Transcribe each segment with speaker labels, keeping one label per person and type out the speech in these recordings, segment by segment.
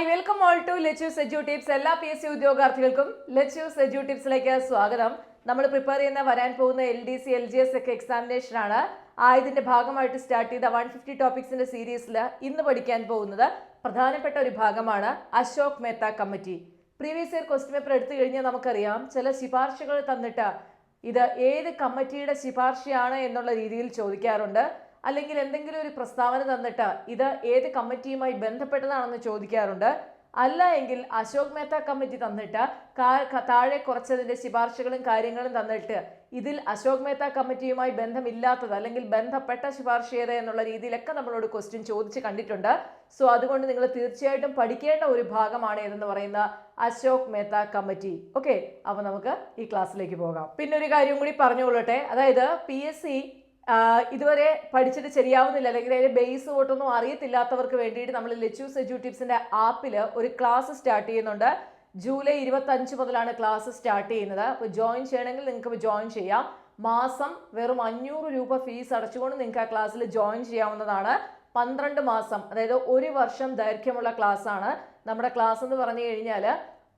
Speaker 1: Hi welcome all to Lachu edu tips. എല്ലാ P S C ഉദ്യോഗാർത്ഥികൾക്കും Lachu edu ടിപ്സിലേക്ക് സ്വാഗതം. നമ്മൾ പ്രിപ്പയർ ചെയ്യുന്ന വരാൻ പോകുന്ന L D C L G S ഒക്കെ എക്സാമിനേഷൻ ആണ്. ആയതിന്റെ ഭാഗമായിട്ട് സ്റ്റാർട്ട് ചെയ്ത വൺ ഫിഫ്റ്റി ടോപ്പിക്സിന്റെ സീരീസിൽ ഇന്ന് പഠിക്കാൻ പോകുന്നത് പ്രധാനപ്പെട്ട ഒരു ഭാഗമാണ് Ashok Mehta committee. Previous year question paper എടുത്തു കഴിഞ്ഞാൽ നമുക്കറിയാം ചില ശുപാർശകൾ തന്നിട്ട് ഇത് ഏത് കമ്മിറ്റിയുടെ ശുപാർശയാണ് എന്നുള്ള രീതിയിൽ ചോദിക്കാറുണ്ട്. അല്ലെങ്കിൽ എന്തെങ്കിലും ഒരു പ്രസ്താവന തന്നിട്ട് ഇത് ഏത് കമ്മിറ്റിയുമായി ബന്ധപ്പെട്ടതാണെന്ന് ചോദിക്കാറുണ്ട്. അല്ല എങ്കിൽ അശോക് മേത്ത കമ്മിറ്റി തന്നിട്ട് താഴെ കുറച്ചതിന്റെ ശുപാർശകളും കാര്യങ്ങളും തന്നിട്ട് ഇതിൽ അശോക് മേത്ത കമ്മിറ്റിയുമായി ബന്ധമില്ലാത്തത് അല്ലെങ്കിൽ ബന്ധപ്പെട്ട ശുപാർശ ഏത് എന്നുള്ള രീതിയിലൊക്കെ നമ്മളോട് ക്വസ്റ്റ്യൻ ചോദിച്ച് കണ്ടിട്ടുണ്ട്. സോ അതുകൊണ്ട് നിങ്ങൾ തീർച്ചയായിട്ടും പഠിക്കേണ്ട ഒരു ഭാഗമാണ് ഏതെന്ന് പറയുന്ന അശോക് മേത്ത കമ്മിറ്റി. ഓക്കെ അപ്പോൾ നമുക്ക് ഈ ക്ലാസ്സിലേക്ക് പോകാം. പിന്നെ ഒരു കാര്യം കൂടി പറഞ്ഞുകൊള്ളട്ടെ. അതായത് പി എസ് സി ഇതുവരെ പഠിച്ചിട്ട് ശരിയാവുന്നില്ല. അല്ലെങ്കിൽ അതിന്റെ ബേസ് തൊട്ടൊന്നും അറിയത്തില്ലാത്തവർക്ക് വേണ്ടിയിട്ട് നമ്മൾ ലെച്ചൂസ് എജു ടിപ്സിന്റെ ആപ്പിൽ ഒരു ക്ലാസ് സ്റ്റാർട്ട് ചെയ്യുന്നുണ്ട്. ജൂലൈ ഇരുപത്തി അഞ്ച് മുതലാണ് ക്ലാസ് സ്റ്റാർട്ട് ചെയ്യുന്നത്. അപ്പോൾ ജോയിൻ ചെയ്യണമെങ്കിൽ നിങ്ങൾക്ക് ജോയിൻ ചെയ്യാം. മാസം വെറും അഞ്ഞൂറ് രൂപ ഫീസ് അടച്ചുകൊണ്ട് നിങ്ങൾക്ക് ആ ക്ലാസ്സിൽ ജോയിൻ ചെയ്യാവുന്നതാണ്. പന്ത്രണ്ട് മാസം അതായത് ഒരു വർഷം ദൈർഘ്യമുള്ള ക്ലാസ്സാണ് നമ്മുടെ ക്ലാസ് എന്ന് പറഞ്ഞു കഴിഞ്ഞാൽ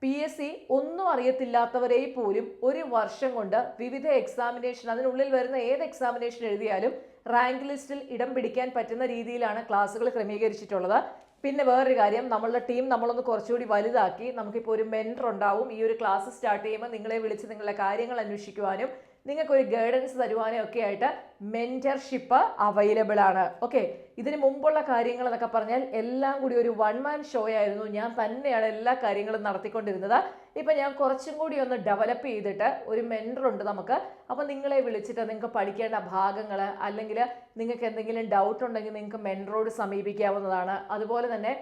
Speaker 1: പി എസ് സി ഒന്നും അറിയത്തില്ലാത്തവരെ പോലും ഒരു വർഷം കൊണ്ട് വിവിധ എക്സാമിനേഷൻ അതിനുള്ളിൽ വരുന്ന ഏത് എക്സാമിനേഷൻ എഴുതിയാലും റാങ്ക് ലിസ്റ്റിൽ ഇടം പിടിക്കാൻ പറ്റുന്ന രീതിയിലാണ് ക്ലാസ്സുകൾ ക്രമീകരിച്ചിട്ടുള്ളത്. പിന്നെ വേറൊരു കാര്യം നമ്മളുടെ ടീം നമ്മളൊന്ന് കുറച്ചുകൂടി വലുതാക്കി നമുക്കിപ്പോൾ ഒരു മെന്റർ ഉണ്ടാവും. ഈ ഒരു ക്ലാസ് സ്റ്റാർട്ട് ചെയ്യുമ്പോൾ നിങ്ങളെ വിളിച്ച് നിങ്ങളുടെ കാര്യങ്ങൾ അന്വേഷിക്കുവാനും നിങ്ങൾക്ക് ഒരു ഗൈഡൻസ് തരുവാനും ഒക്കെ ആയിട്ട് മെന്റർഷിപ്പ് അവൈലബിൾ ആണ്. ഓക്കെ ഇതിന് മുമ്പുള്ള കാര്യങ്ങൾ എന്നൊക്കെ പറഞ്ഞാൽ എല്ലാം കൂടി ഒരു വൺ മാൻ ഷോ ആയിരുന്നു. ഞാൻ തന്നെയാണ് എല്ലാ കാര്യങ്ങളും നടത്തിക്കൊണ്ടിരുന്നത്. ഇപ്പം ഞാൻ കുറച്ചും കൂടി ഒന്ന് ഡെവലപ്പ് ചെയ്തിട്ട് ഒരു മെന്റർ ഉണ്ട് നമുക്ക്. അപ്പോൾ നിങ്ങളെ വിളിച്ചിട്ട് നിങ്ങൾക്ക് പഠിക്കേണ്ട ഭാഗങ്ങൾ അല്ലെങ്കിൽ നിങ്ങൾക്ക് എന്തെങ്കിലും ഡൗട്ട് ഉണ്ടെങ്കിൽ നിങ്ങൾക്ക് മെന്ററോട് സമീപിക്കാവുന്നതാണ്. അതുപോലെ തന്നെ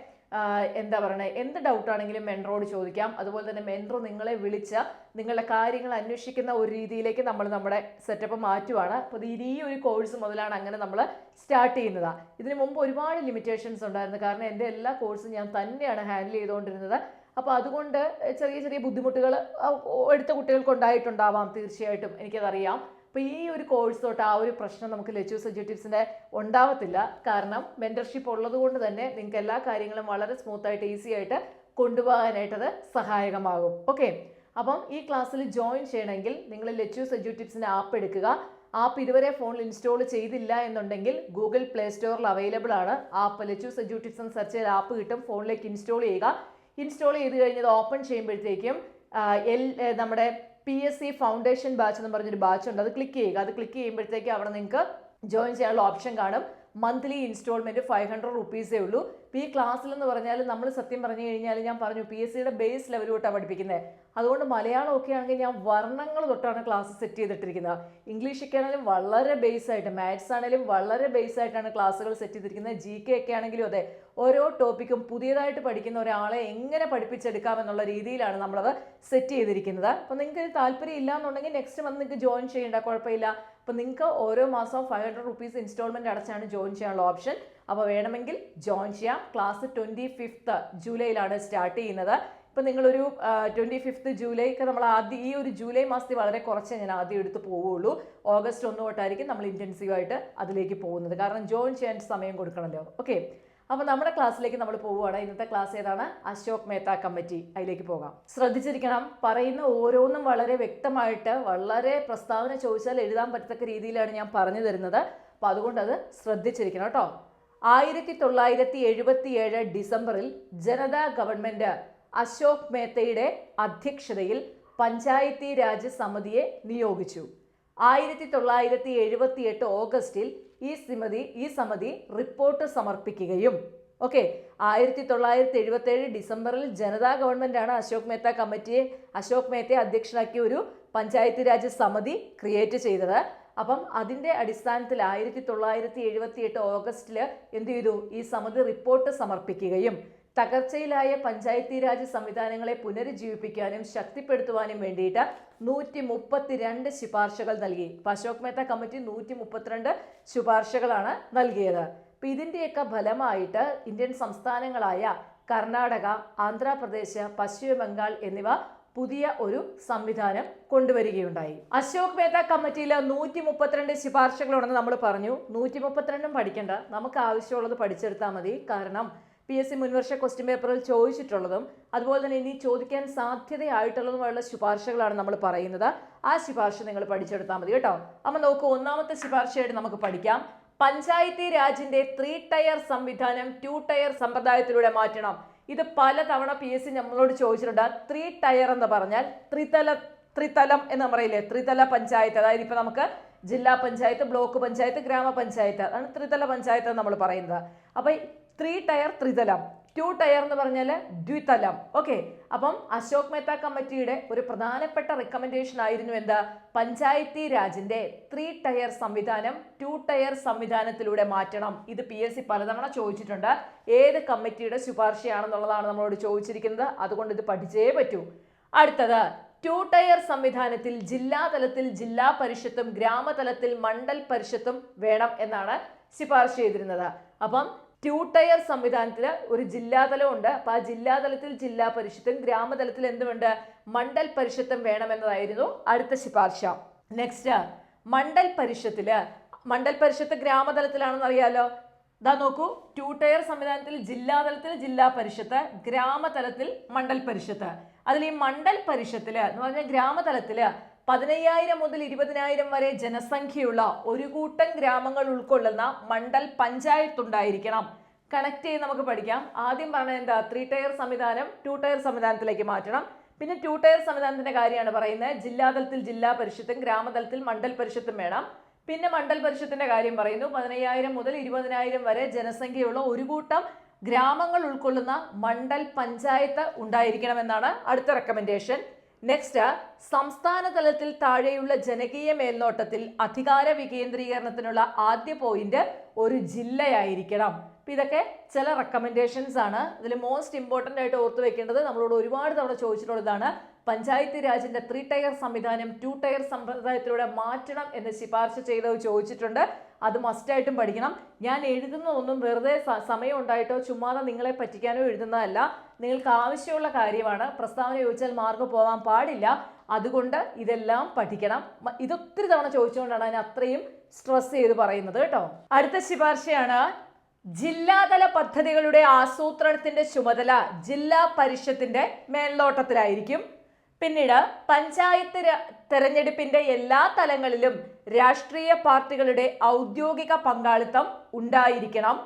Speaker 1: എന്താ പറയണത് എന്ത് ഡൗട്ട് ആണെങ്കിലും മെന്ററോട് ചോദിക്കാം. അതുപോലെ തന്നെ മെൻട്രോ നിങ്ങളെ വിളിച്ച നിങ്ങളുടെ കാര്യങ്ങൾ അന്വേഷിക്കുന്ന ഒരു രീതിയിലേക്ക് നമ്മൾ നമ്മുടെ സെറ്റപ്പ് മാറ്റുവാണ്. അപ്പോൾ ഇത് ഈ ഒരു കോഴ്സ് മുതലാണ് അങ്ങനെ നമ്മൾ സ്റ്റാർട്ട് ചെയ്യുന്നത്. ഇതിനു മുമ്പ് ഒരുപാട് ലിമിറ്റേഷൻസ് ഉണ്ടായിരുന്നു. കാരണം എന്റെ എല്ലാ കോഴ്സും ഞാൻ തന്നെയാണ് ഹാൻഡിൽ ചെയ്തുകൊണ്ടിരുന്നത്. അപ്പോൾ അതുകൊണ്ട് ചെറിയ ചെറിയ ബുദ്ധിമുട്ടുകൾ എടുത്ത കുട്ടികൾക്ക് ഉണ്ടായിട്ടുണ്ടാവാം തീർച്ചയായിട്ടും. എനിക്കതറിയാം. അപ്പോൾ ഈ ഒരു കോഴ്സ് തൊട്ട് ആ ഒരു പ്രശ്നം നമുക്ക് ലച്ചു സബ്ജക്റ്റീവ്സിന്റെ ഉണ്ടാവത്തില്ല. കാരണം മെന്റർഷിപ്പ് ഉള്ളത് കൊണ്ട് തന്നെ നിങ്ങൾക്ക് എല്ലാ കാര്യങ്ങളും വളരെ സ്മൂത്ത് ആയിട്ട് ഈസി ആയിട്ട് കൊണ്ടുപോകാനായിട്ടത് സഹായകമാകും. ഓക്കെ അപ്പം ഈ ക്ലാസ്സിൽ ജോയിൻ ചെയ്യണമെങ്കിൽ നിങ്ങൾ ലച്ചു സബ്ജക്റ്റീവ്സിന്റെ ആപ്പ് എടുക്കുക. ആപ്പ് ഇതുവരെ ഫോണിൽ ഇൻസ്റ്റാൾ ചെയ്തില്ല എന്നുണ്ടെങ്കിൽ ഗൂഗിൾ പ്ലേ സ്റ്റോറിൽ അവൈലബിൾ ആണ്. ആപ്പ് ലച്ചു സബ്ജക്റ്റീവ്സ് എന്ന് സെർച്ച് ചെയ്ത് ആപ്പ് കിട്ടും. ഫോണിലേക്ക് ഇൻസ്റ്റാൾ ചെയ്യുക. ഇൻസ്റ്റാൾ ചെയ്ത് കഴിഞ്ഞത് ഓപ്പൺ ചെയ്യുമ്പോഴത്തേക്കും എൽ നമ്മുടെ P S C foundation batch എന്ന് പറഞ്ഞൊരു ബാച്ച് ഉണ്ട്. അത് ക്ലിക്ക് ചെയ്യുക. അത് ക്ലിക്ക് ചെയ്യുമ്പോഴത്തേക്ക് അവിടെ നിങ്ങൾക്ക് ജോയിൻ ചെയ്യാനുള്ള ഓപ്ഷൻ കാണും. മന്ത്ലി ഇൻസ്റ്റാൾമെന്റ് ഫൈവ് ഹൺഡ്രഡ് റുപ്പീസേ ഉള്ളൂ ഇപ്പോൾ ഈ ക്ലാസ്സിലെന്ന് പറഞ്ഞാൽ നമ്മൾ സത്യം പറഞ്ഞു കഴിഞ്ഞാൽ ഞാൻ പറഞ്ഞു പി എസ് സിയുടെ ബേസ് ലെവൽ തൊട്ടാണ് പഠിപ്പിക്കുന്നത് അതുകൊണ്ട് മലയാളം ഒക്കെ ആണെങ്കിൽ ഞാൻ വർണങ്ങൾ തൊട്ടാണ് ക്ലാസ് സെറ്റ് ചെയ്തിട്ടിരിക്കുന്നത്. ഇംഗ്ലീഷൊക്കെ ആണെങ്കിലും വളരെ ബേസ് ആയിട്ട് മാത്സ് ആണെങ്കിലും വളരെ ബേസ് ആയിട്ടാണ് ക്ലാസ്സുകൾ സെറ്റ് ചെയ്തിരിക്കുന്നത്. ജി കെ ഒക്കെ ആണെങ്കിലും അതെ ഓരോ ടോപ്പിക്കും പുതിയതായിട്ട് പഠിക്കുന്ന ഒരാളെ എങ്ങനെ പഠിപ്പിച്ചെടുക്കാം എന്നുള്ള രീതിയിലാണ് നമ്മളത് സെറ്റ് ചെയ്തിരിക്കുന്നത്. അപ്പോൾ നിങ്ങൾക്ക് താല്പര്യം ഇല്ല എന്നുണ്ടെങ്കിൽ നെക്സ്റ്റ് മന്ത് നിങ്ങൾക്ക് ജോയിൻ ചെയ്യേണ്ട കുഴപ്പമില്ല. അപ്പോൾ നിങ്ങൾക്ക് ഓരോ മാസവും ഫൈവ് ഹൺഡ്രഡ് റുപ്പീസ് ഇൻസ്റ്റാൾമെന്റ് അടച്ചാണ് ജോയിൻ ചെയ്യാനുള്ള ഓപ്ഷൻ അപ്പോൾ വേണമെങ്കിൽ ജോയിൻ ചെയ്യാം. ക്ലാസ് ട്വന്റി ഫിഫ്ത്ത് ജൂലൈയിലാണ് സ്റ്റാർട്ട് ചെയ്യുന്നത്. ഇപ്പം നിങ്ങളൊരു ട്വന്റി ഫിഫ്ത്ത് ജൂലൈക്ക് നമ്മൾ ആദ്യം ഈ ഒരു ജൂലൈ മാസത്തിൽ വളരെ കുറച്ചേ ഞാൻ ആദ്യം എടുത്ത് പോവുള്ളൂ. ഓഗസ്റ്റ് ഒന്ന് തൊട്ടായിരിക്കും നമ്മൾ ഇന്റൻസീവായിട്ട് അതിലേക്ക് പോകുന്നത്. കാരണം ജോയിൻ ചെയ്യാൻ സമയം കൊടുക്കണമല്ലോ. ഓക്കെ അപ്പോൾ നമ്മുടെ ക്ലാസ്സിലേക്ക് നമ്മൾ പോവുകയാണ്. ഇന്നത്തെ ക്ലാസ് ഏതാണ്? അശോക് മേത്ത കമ്മിറ്റി. അതിലേക്ക് പോകാം. ശ്രദ്ധിച്ചിരിക്കണം. പറയുന്ന ഓരോന്നും വളരെ വ്യക്തമായിട്ട് വളരെ പ്രസ്താവന ചോദിച്ചാൽ എഴുതാൻ പറ്റത്തക്ക രീതിയിലാണ് ഞാൻ പറഞ്ഞു തരുന്നത്. അപ്പോൾ അതുകൊണ്ട് അത് ശ്രദ്ധിച്ചിരിക്കണം കേട്ടോ. ആയിരത്തി തൊള്ളായിരത്തി എഴുപത്തി ഏഴ് ഡിസംബറിൽ ജനതാ ഗവൺമെന്റ് അശോക് മേത്തയുടെ അധ്യക്ഷതയിൽ പഞ്ചായത്തി രാജ് സമിതിയെ നിയോഗിച്ചു. ആയിരത്തി തൊള്ളായിരത്തി എഴുപത്തി എട്ട് ഓഗസ്റ്റിൽ ഈ സമിതി ഈ സമിതി റിപ്പോർട്ട് സമർപ്പിക്കുകയും. ഓക്കെ ആയിരത്തി തൊള്ളായിരത്തി എഴുപത്തി ഏഴ് ഡിസംബറിൽ ജനതാ ഗവൺമെന്റാണ് അശോക് മേത്ത കമ്മിറ്റിയെ അശോക് മേത്തയെ അധ്യക്ഷനാക്കിയ ഒരു പഞ്ചായത്ത് രാജ് സമിതി ക്രിയേറ്റ് ചെയ്തത്. അപ്പം അതിന്റെ അടിസ്ഥാനത്തിൽ ആയിരത്തി തൊള്ളായിരത്തി എഴുപത്തി എട്ട് ഓഗസ്റ്റിൽ എന്ത് ചെയ്തു? ഈ സമിതി റിപ്പോർട്ട് സമർപ്പിക്കുകയും. തകർച്ചയിലായ പഞ്ചായത്തി രാജ് സംവിധാനങ്ങളെ പുനരുജ്ജീവിപ്പിക്കാനും ശക്തിപ്പെടുത്തുവാനും വേണ്ടിയിട്ട് നൂറ്റി മുപ്പത്തിരണ്ട് ശുപാർശകൾ നൽകി. അശോക് മേത്ത കമ്മിറ്റി നൂറ്റി മുപ്പത്തിരണ്ട് ശുപാർശകളാണ് നൽകിയത്. അപ്പം ഇതിന്റെയൊക്കെ ഫലമായിട്ട് ഇന്ത്യൻ സംസ്ഥാനങ്ങളായ കർണാടക ആന്ധ്രാപ്രദേശ് പശ്ചിമ ബംഗാൾ എന്നിവ പുതിയ ഒരു സംവിധാനം കൊണ്ടുവരികയുണ്ടായി. അശോക് മേത്ത കമ്മിറ്റിയിൽ നൂറ്റി മുപ്പത്തിരണ്ട് ശുപാർശകളുണ്ടെന്ന് നമ്മൾ പറഞ്ഞു. നൂറ്റി മുപ്പത്തിരണ്ടും പഠിക്കേണ്ട. നമുക്ക് ആവശ്യമുള്ളത് പഠിച്ചെടുത്താൽ മതി. കാരണം പി എസ് സി മുൻവർഷ ക്വസ്റ്റ്യൻ പേപ്പറിൽ ചോദിച്ചിട്ടുള്ളതും അതുപോലെ തന്നെ ഇനി ചോദിക്കാൻ സാധ്യതയായിട്ടുള്ളതുമായുള്ള ശുപാർശകളാണ് നമ്മൾ പറയുന്നത്. ആ ശുപാർശ നിങ്ങൾ പഠിച്ചെടുത്താൽ മതി കേട്ടോ. അപ്പം നോക്കൂ ഒന്നാമത്തെ ശുപാർശയായിട്ട് നമുക്ക് പഠിക്കാം. പഞ്ചായത്തി രാജിന്റെ ത്രീ ടയർ സംവിധാനം ടു ടയർ സമ്പ്രദായത്തിലൂടെ മാറ്റണം. ഇത് പലതവണ പി എസ് സി നമ്മളോട് ചോദിച്ചിട്ടുണ്ട്. ത്രീ ടയർ എന്ന് പറഞ്ഞാൽ ത്രിതല ത്രിതലം എന്ന് പറയില്ലേ? ത്രിതല പഞ്ചായത്ത്. അതായത് ഇപ്പൊ നമുക്ക് ജില്ലാ പഞ്ചായത്ത് ബ്ലോക്ക് പഞ്ചായത്ത് ഗ്രാമപഞ്ചായത്ത് അതാണ് ത്രിതല പഞ്ചായത്ത് എന്ന് നമ്മൾ പറയുന്നത്. അപ്പൊ ത്രീ ടയർ ത്രിതലം. ടു ടയർ എന്ന് പറഞ്ഞാൽ ദ്വിതലം. ഓക്കെ അപ്പം അശോക് മേത്ത കമ്മിറ്റിയുടെ ഒരു പ്രധാനപ്പെട്ട റെക്കമെൻഡേഷൻ ആയിരുന്നു എന്താ? പഞ്ചായത്തി രാജിന്റെ ത്രീ ടയർ സംവിധാനം ടു ടയർ സംവിധാനത്തിലൂടെ മാറ്റണം. ഇത് പി എസ് സി പലതവണ ചോദിച്ചിട്ടുണ്ട്. ഏത് കമ്മിറ്റിയുടെ ശുപാർശയാണെന്നുള്ളതാണ് നമ്മളോട് ചോദിച്ചിരിക്കുന്നത്. അതുകൊണ്ട് ഇത് പഠിച്ചേ പറ്റൂ. അടുത്തത് ടു ടയർ സംവിധാനത്തിൽ ജില്ലാതലത്തിൽ ജില്ലാ പരിഷത്തും ഗ്രാമതലത്തിൽ മണ്ഡൽ പരിഷത്തും വേണം എന്നാണ് ശുപാർശ ചെയ്തിരുന്നത്. അപ്പം ടു ടയർ സംവിധാനത്തിൽ ഒരു ജില്ലാതലം ഉണ്ട് അപ്പൊ ആ ജില്ലാതലത്തിൽ ജില്ലാ പരിഷത്തും ഗ്രാമതലത്തിൽ എന്തുണ്ട് മണ്ഡൽ പരിഷത്തും വേണമെന്നതായിരുന്നു അടുത്ത ശുപാർശ. നെക്സ്റ്റ് മണ്ഡൽ പരിഷത്തിൽ മണ്ഡൽ പരിഷത്ത് ഗ്രാമതലത്തിലാണെന്ന് അറിയാലോ? ഇതാ നോക്കൂ ടു ടയർ സംവിധാനത്തിൽ ജില്ലാതലത്തിൽ ജില്ലാ പരിഷത്ത് ഗ്രാമതലത്തിൽ മണ്ഡൽ പരിഷത്ത്. അതിൽ ഈ മണ്ഡൽ പരിഷത്തിൽ എന്ന് പറഞ്ഞാൽ ഗ്രാമതലത്തിൽ പതിനയ്യായിരം മുതൽ ഇരുപതിനായിരം വരെ ജനസംഖ്യയുള്ള ഒരു കൂട്ടം ഗ്രാമങ്ങൾ ഉൾക്കൊള്ളുന്ന മണ്ഡൽ പഞ്ചായത്ത് ഉണ്ടായിരിക്കണം കണക്ട് ചെയ്ത് നമുക്ക് പഠിക്കാം. ആദ്യം പറഞ്ഞത് എന്താ? ത്രീ ടയർ സംവിധാനം ടു ടയർ സംവിധാനത്തിലേക്ക് മാറ്റണം. പിന്നെ ടു ടയർ സംവിധാനത്തിന്റെ കാര്യമാണ് പറയുന്നത്. ജില്ലാതലത്തിൽ ജില്ലാ പരിഷത്തും ഗ്രാമതലത്തിൽ മണ്ഡൽ പരിഷത്തും വേണം. പിന്നെ മണ്ഡൽ പരിഷത്തിന്റെ കാര്യം പറയുന്നു. പതിനയ്യായിരം മുതൽ ഇരുപതിനായിരം വരെ ജനസംഖ്യയുള്ള ഒരു കൂട്ടം ഗ്രാമങ്ങൾ ഉൾക്കൊള്ളുന്ന മണ്ഡൽ പഞ്ചായത്ത് ഉണ്ടായിരിക്കണമെന്നാണ് അടുത്ത റെക്കമെൻഡേഷൻ നെക്സ്റ്റ് സംസ്ഥാന തലത്തിൽ താഴെയുള്ള ജനകീയ മേൽനോട്ടത്തിൽ അധികാര വികേന്ദ്രീകരണത്തിനുള്ള ആദ്യ പോയിന്റ് ഒരു ജില്ലയായിരിക്കണം. അപ്പൊ ഇതൊക്കെ ചില റെക്കമെൻഡേഷൻസ് ആണ്. ഇതിൽ മോസ്റ്റ് ഇമ്പോർട്ടന്റ് ആയിട്ട് ഓർത്ത് വെക്കേണ്ടത് നമ്മളോട് ഒരുപാട് തവണ ചോദിച്ചിട്ടുള്ളതാണ് പഞ്ചായത്ത് രാജിന്റെ ത്രീ ടയർ സംവിധാനം ടു ടയർ സമ്പ്രദായത്തിലൂടെ മാറ്റണം എന്ന് ശുപാർശ ചെയ്ത് ചോദിച്ചിട്ടുണ്ട്. അത് മസ്റ്റായിട്ടും പഠിക്കണം. ഞാൻ എഴുതുന്നതൊന്നും വെറുതെ സ- സമയം ഉണ്ടായിട്ടോ ചുമ്മാതെ നിങ്ങളെ പറ്റിക്കാനോ എഴുതുന്നതല്ല. നിങ്ങൾക്ക് ആവശ്യമുള്ള കാര്യമാണ്. പ്രസ്താവന ചോദിച്ചാൽ മാർക്ക് പോകാൻ പാടില്ല. അതുകൊണ്ട് ഇതെല്ലാം പഠിക്കണം. ഇതൊത്തിരി തവണ ചോദിച്ചുകൊണ്ടാണ് ഞാൻ അത്രയും സ്ട്രെസ് ചെയ്ത് പറയുന്നത് കേട്ടോ. അടുത്ത ശുപാർശയാണ് ജില്ലാതല പദ്ധതികളുടെ ആസൂത്രണത്തിന്റെ ചുമതല ജില്ലാ പരിഷത്തിന്റെ മേൽനോട്ടത്തിലായിരിക്കും. പിന്നീട് പഞ്ചായത്ത് തെരഞ്ഞെടുപ്പിന്റെ എല്ലാ തലങ്ങളിലും രാഷ്ട്രീയ പാർട്ടികളുടെ ഔദ്യോഗിക പങ്കാളിത്തം ഉണ്ടായിരിക്കണം.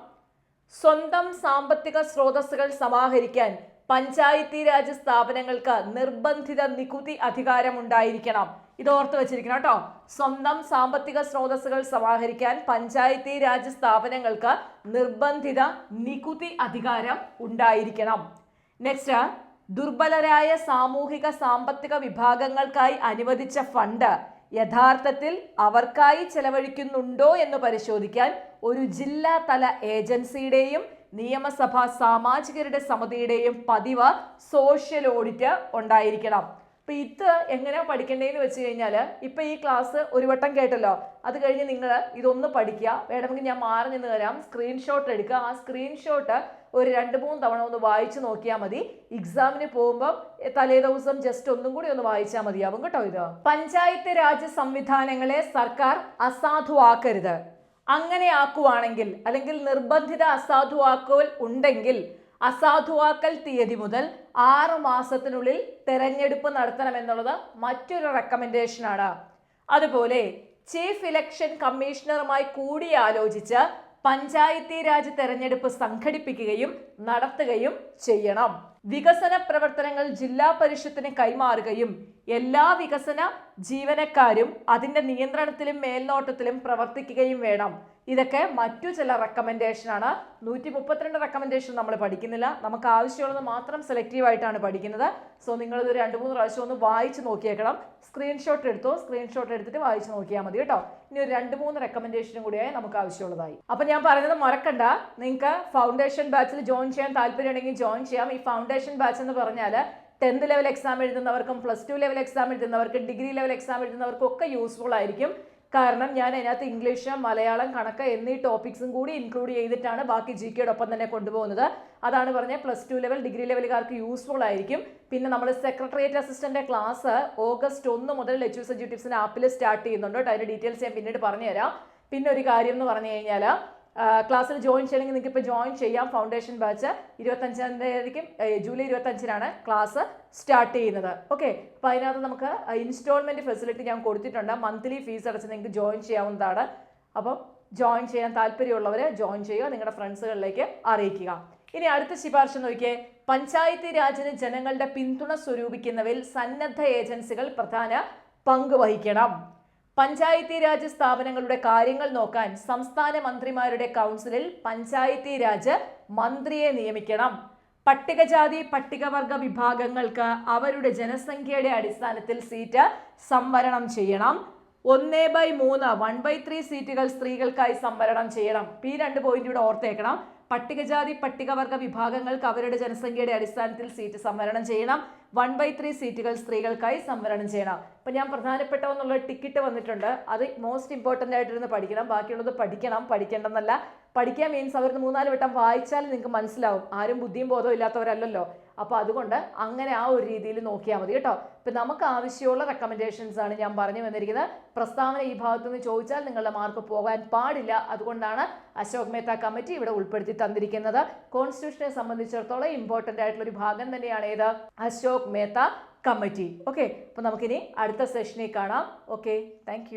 Speaker 1: സ്വന്തം സാമ്പത്തിക സ്രോതസ്സുകൾ സമാഹരിക്കാൻ പഞ്ചായത്തി രാജ് സ്ഥാപനങ്ങൾക്ക് നിർബന്ധിത നികുതി അധികാരം ഉണ്ടായിരിക്കണം ഇത് ഓർത്ത് വെച്ചിരിക്കണം കേട്ടോ. സ്വന്തം സാമ്പത്തിക സ്രോതസ്സുകൾ സമാഹരിക്കാൻ പഞ്ചായത്തി രാജ് സ്ഥാപനങ്ങൾക്ക് നിർബന്ധിത നികുതി അധികാരം ഉണ്ടായിരിക്കണം. നെക്സ്റ്റ് ദുർബലരായ സാമൂഹിക സാമ്പത്തിക വിഭാഗങ്ങൾക്കായി അനുവദിച്ച ഫണ്ട് യഥാർത്ഥത്തിൽ അവർക്കായി ചെലവഴിക്കുന്നുണ്ടോ എന്ന് പരിശോധിക്കാൻ ഒരു ജില്ലാ തല ഏജൻസിയുടെയും നിയമസഭാ സാമാജികരുടെ സമിതിയുടെയും പതിവ് സോഷ്യൽ ഓഡിറ്റ് ഉണ്ടായിരിക്കണം. അപ്പൊ ഇത് എങ്ങനെയാ പഠിക്കേണ്ടതെന്ന് വെച്ച് കഴിഞ്ഞാൽ ഇപ്പൊ ഈ ക്ലാസ് ഒരു വട്ടം കേട്ടല്ലോ. അത് കഴിഞ്ഞ് നിങ്ങൾ ഇതൊന്ന് പഠിക്കുക. വേണമെങ്കിൽ ഞാൻ മാറി നിന്ന് തരാം. സ്ക്രീൻഷോട്ട് എടുക്കുക. ആ സ്ക്രീൻഷോട്ട് ഒരു രണ്ട് മൂന്ന് തവണ ഒന്ന് വായിച്ചു നോക്കിയാൽ മതി. എക്സാമിന് പോകുമ്പോൾ തലേ ദിവസം ജസ്റ്റ് ഒന്നും കൂടി ഒന്ന് വായിച്ചാൽ മതിയാവും കേട്ടോ ഇത്. പഞ്ചായത്ത് രാജ് സംവിധാനങ്ങളെ സർക്കാർ അസാധുവാക്കരുത്. അങ്ങനെ ആക്കുവാണെങ്കിൽ അല്ലെങ്കിൽ നിർബന്ധിത അസാധുവാക്കൽ ഉണ്ടെങ്കിൽ അസാധുവാക്കൽ തീയതി മുതൽ ആറ് മാസത്തിനുള്ളിൽ തെരഞ്ഞെടുപ്പ് നടത്തണമെന്നുള്ളത് മറ്റൊരു റെക്കമെൻഡേഷനാണ് അതുപോലെ ചീഫ് ഇലക്ഷൻ കമ്മീഷണറുമായി കൂടിയാലോചിച്ച് പഞ്ചായത്തി രാജ് തെരഞ്ഞെടുപ്പ് സംഘടിപ്പിക്കുകയും നടത്തുകയും ചെയ്യണം. വികസന പ്രവർത്തനങ്ങൾ ജില്ലാ പരിഷത്തിന് കൈമാറുകയും എല്ലാ വികസന ജീവനക്കാരും അതിന്റെ നിയന്ത്രണത്തിലും മേൽനോട്ടത്തിലും പ്രവർത്തിക്കുകയും വേണം. ഇതൊക്കെ മറ്റു ചില റെക്കമെൻഡേഷൻ ആണ്. നൂറ്റി മുപ്പത്തിരണ്ട് റെക്കമെൻഡേഷൻ നമ്മൾ പഠിക്കുന്നില്ല. നമുക്ക് ആവശ്യമുള്ളത് മാത്രം സെലക്റ്റീവ് ആയിട്ടാണ് പഠിക്കുന്നത്. സോ നിങ്ങളിത് രണ്ട് മൂന്ന് പ്രാവശ്യം ഒന്ന് വായിച്ച് നോക്കിയേക്കണം. സ്ക്രീൻഷോട്ട് എടുത്തോ? സ്ക്രീൻഷോട്ട് എടുത്തിട്ട് വായിച്ച് നോക്കിയാൽ മതി കേട്ടോ. ഇനി ഒരു രണ്ട് മൂന്ന് റെക്കമെൻഡേഷനും കൂടിയായി നമുക്ക് ആവശ്യമുള്ളതായി. അപ്പൊ ഞാൻ പറയുന്നത് മറക്കണ്ട. നിങ്ങൾക്ക് ഫൗണ്ടേഷൻ ബാച്ചിൽ ജോയിൻ ചെയ്യാൻ താല്പര്യമുണ്ടെങ്കിൽ ജോയിൻ ചെയ്യാം. ഈ ഫൗണ്ടേഷൻ ബാച്ച് എന്ന് പറഞ്ഞാൽ ടെൻത്ത് ലെവൽ എക്സാം എഴുതുന്നവർക്കും പ്ലസ് ടു ലെവൽ എക്സാം എഴുതുന്നവർക്കും ഡിഗ്രി ലെവൽ എക്സാം എഴുതുന്നവർക്കും ഒക്കെ യൂസ്ഫുൾ ആയിരിക്കും. കാരണം ഞാൻ അതിനകത്ത് ഇംഗ്ലീഷ് മലയാളം കണക്ക് എന്നീ ടോപ്പിക്സും കൂടി ഇൻക്ലൂഡ് ചെയ്തിട്ടാണ് ബാക്കി ജി കെയോടൊപ്പം തന്നെ കൊണ്ടുപോകുന്നത്. അതാണ് പറഞ്ഞത് പ്ലസ് ടു ലെവൽ ഡിഗ്രി ലെവലുകാർക്ക് യൂസ്ഫുൾ ആയിരിക്കും. പിന്നെ നമ്മൾ സെക്രട്ടേറിയറ്റ് അസിസ്റ്റന്റ് ക്ലാസ് ഓഗസ്റ്റ് ഒന്ന് മുതൽ ലെച്ചൂസ് എഡ്യൂട്ടിപ്സിന് ആപ്പിൽ സ്റ്റാർട്ട് ചെയ്യുന്നുണ്ട്. കേട്ടോ അതിന്റെ ഡീറ്റെയിൽസ് ഞാൻ പിന്നീട് പറഞ്ഞുതരാം. പിന്നെ ഒരു കാര്യം എന്ന് പറഞ്ഞു കഴിഞ്ഞാൽ ക്ലാസ്സിൽ ജോയിൻ ചെയ്യണമെങ്കിൽ നിങ്ങൾക്ക് ഇപ്പോൾ ജോയിൻ ചെയ്യാം. ഫൗണ്ടേഷൻ ബാച്ച് ഇരുപത്തഞ്ചാം തീയതിക്കും ജൂലൈ ഇരുപത്തഞ്ചിനാണ് ക്ലാസ് സ്റ്റാർട്ട് ചെയ്യുന്നത്. ഓക്കെ അപ്പോൾ അതിനകത്ത് നമുക്ക് ഇൻസ്റ്റാൾമെന്റ് ഫെസിലിറ്റി ഞാൻ കൊടുത്തിട്ടുണ്ട്. മന്ത്ലി ഫീസ് അടച്ച് നിങ്ങൾക്ക് ജോയിൻ ചെയ്യാവുന്നതാണ്. അപ്പം ജോയിൻ ചെയ്യാൻ താല്പര്യമുള്ളവർ ജോയിൻ ചെയ്യുക നിങ്ങളുടെ ഫ്രണ്ട്സുകളിലേക്ക് അറിയിക്കുക. ഇനി അടുത്ത ശുപാർശ നോക്കിയേ. പഞ്ചായത്തി രാജിന് ജനങ്ങളുടെ പിന്തുണ സ്വരൂപിക്കുന്നതിൽ സന്നദ്ധ ഏജൻസികൾ പ്രധാന പങ്ക് വഹിക്കണം. പഞ്ചായത്തി രാജ് സ്ഥാപനങ്ങളുടെ കാര്യങ്ങൾ നോക്കാൻ സംസ്ഥാന മന്ത്രിമാരുടെ കൗൺസിലിൽ പഞ്ചായത്തി രാജ് മന്ത്രിയെ നിയമിക്കണം. പട്ടികജാതി പട്ടികവർഗ വിഭാഗങ്ങൾക്ക് അവരുടെ ജനസംഖ്യയുടെ അടിസ്ഥാനത്തിൽ സീറ്റ് സംവരണം ചെയ്യണം. ഒന്നേ ബൈ മൂന്ന് വൺ ബൈ ത്രീ സീറ്റുകൾ സ്ത്രീകൾക്കായി സംവരണം ചെയ്യണം. പി രണ്ട് പോയിന്റ് ഇവിടെ ഓർത്തേക്കണം. പട്ടികജാതി പട്ടികവർഗ വിഭാഗങ്ങൾക്ക് അവരുടെ ജനസംഖ്യയുടെ അടിസ്ഥാനത്തിൽ സീറ്റ് സംവരണം ചെയ്യണം. വൺ ബൈ ത്രീ സീറ്റുകൾ സ്ത്രീകൾക്കായി സംവരണം ചെയ്യണം. ഇപ്പം ഞാൻ പ്രധാനപ്പെട്ട എന്നുള്ള ടിക്കറ്റ് വന്നിട്ടുണ്ട്. അത് മോസ്റ്റ് ഇമ്പോർട്ടന്റ് ആയിട്ടിരുന്ന് പഠിക്കണം. ബാക്കിയുള്ളത് പഠിക്കണം. പഠിക്കേണ്ടെന്നല്ല. പഠിക്കാൻ മീൻസ് അവർ മൂന്നാൽ വട്ടം വായിച്ചാൽ നിങ്ങൾക്ക് മനസ്സിലാവും. ആരും ബുദ്ധിയും ബോധവും ഇല്ലാത്തവരല്ലല്ലോ. അപ്പോൾ അതുകൊണ്ട് അങ്ങനെ ആ ഒരു രീതിയിൽ നോക്കിയാൽ മതി കേട്ടോ. ഇപ്പം നമുക്ക് ആവശ്യമുള്ള റെക്കമെൻഡേഷൻസ് ആണ് ഞാൻ പറഞ്ഞു വന്നിരിക്കുന്നത്. പ്രസ്താവന ഈ ഭാഗത്തു നിന്ന് ചോദിച്ചാൽ നിങ്ങളുടെ മാർക്ക് പോകാൻ പാടില്ല. അതുകൊണ്ടാണ് അശോക് മേത്ത കമ്മിറ്റി ഇവിടെ ഉൾപ്പെടുത്തി തന്നിരിക്കുന്നത്. കോൺസ്റ്റിറ്റ്യൂഷനെ സംബന്ധിച്ചിടത്തോളം ഇമ്പോർട്ടന്റ് ആയിട്ടുള്ള ഒരു ഭാഗം തന്നെയാണ് ഏത്? അശോക് മേത്ത കമ്മിറ്റി. ഓക്കെ അപ്പോൾ നമുക്കിനി അടുത്ത സെഷനിൽ കാണാം. Okay thank